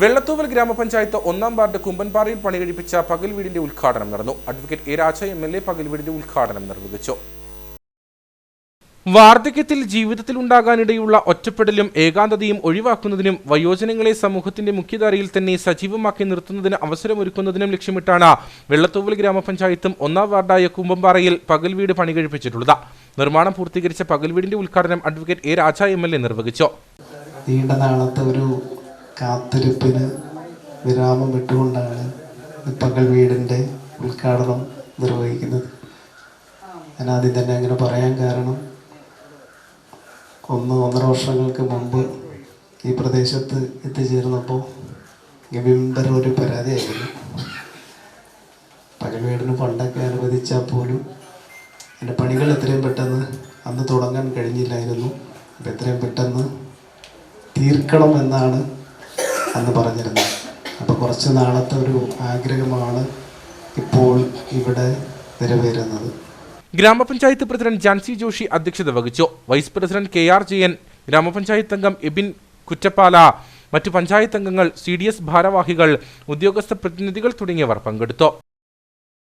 വെള്ളത്തൂവൽ ഗ്രാമപഞ്ചായത്ത് ഒന്നാം വാർഡ് കുമ്പൻപാറയിൽ പണികഴിപ്പിച്ച പകൽ വീടിന്റെ ഉദ്ഘാടനം നടന്നു. Advocate A Raja M L A പകൽ വീടിന്റെ ഉദ്ഘാടനം നിർവഹിച്ചു. വാർദ്ധക്യത്തിൽ ജീവിതത്തിൽ ഉണ്ടാകാനിടയുള്ള ഒറ്റപ്പെടലും ഏകാന്തതയും ഒഴിവാക്കുന്നതിനും വയോജനങ്ങളെ സമൂഹത്തിന്റെ മുഖ്യധാരയിൽ തന്നെ സജീവമാക്കി നിർത്തുന്നതിന് അവസരമൊരുക്കുന്നതിനും ലക്ഷ്യമിട്ടാണ് വെള്ളത്തൂവൽ ഗ്രാമപഞ്ചായത്തും ഒന്നാം വാർഡായ കുമ്പമ്പാറയിൽ പകൽ വീട് പണി കഴിപ്പിച്ചിട്ടുള്ളത് നിർമ്മാണം പൂർത്തീകരിച്ച പകൽ വീടിന്റെ ഉദ്ഘാടനം advocate A Raja M L A നിർവഹിച്ചു. നീണ്ട നാളത്തെ ഒരു കാത്തിരിപ്പിന് വിരാമം ഇട്ടുകൊണ്ടാണ് പകൽ വീടിന്റെ ഉദ്ഘാടനം നിർവഹിക്കുന്നത്. ഞാൻ ആദ്യം തന്നെ അങ്ങനെ പറയാൻ കാരണം ഒന്ന് ഒന്നര വർഷങ്ങൾക്ക് മുമ്പ് ഈ പ്രദേശത്ത് എത്തിച്ചേർന്നപ്പോൾ ഗവിംബർ ഒരു പരാതിയായിരുന്നു. പകൽ വീടിന് ഫണ്ടൊക്കെ അനുവദിച്ചാൽ പോലും എന്റെ പണികൾ എത്രയും പെട്ടെന്ന് അന്ന് തുടങ്ങാൻ കഴിഞ്ഞില്ലായിരുന്നു. അപ്പം എത്രയും പെട്ടെന്ന് തീർക്കണം എന്നാണ് അന്ന് പറഞ്ഞിരുന്നു. അപ്പോൾ കുറച്ച് നാളത്തെ ഒരു ആഗ്രഹമാണ് ഇപ്പോൾ ഇവിടെ നിറവേറുന്നത് ഗ്രാമപഞ്ചായത്ത് പ്രസിഡന്റ് ജാൻസി ജോഷി അധ്യക്ഷത വഹിച്ചു. Vice president K R Jayan ഗ്രാമപഞ്ചായത്ത് അംഗം എബിൻ കുറ്റപ്പാല മറ്റു പഞ്ചായത്ത് അംഗങ്ങൾ സി ഡി എസ് ഭാരവാഹികൾ ഉദ്യോഗസ്ഥ പ്രതിനിധികൾ തുടങ്ങിയവർ പങ്കെടുത്തു.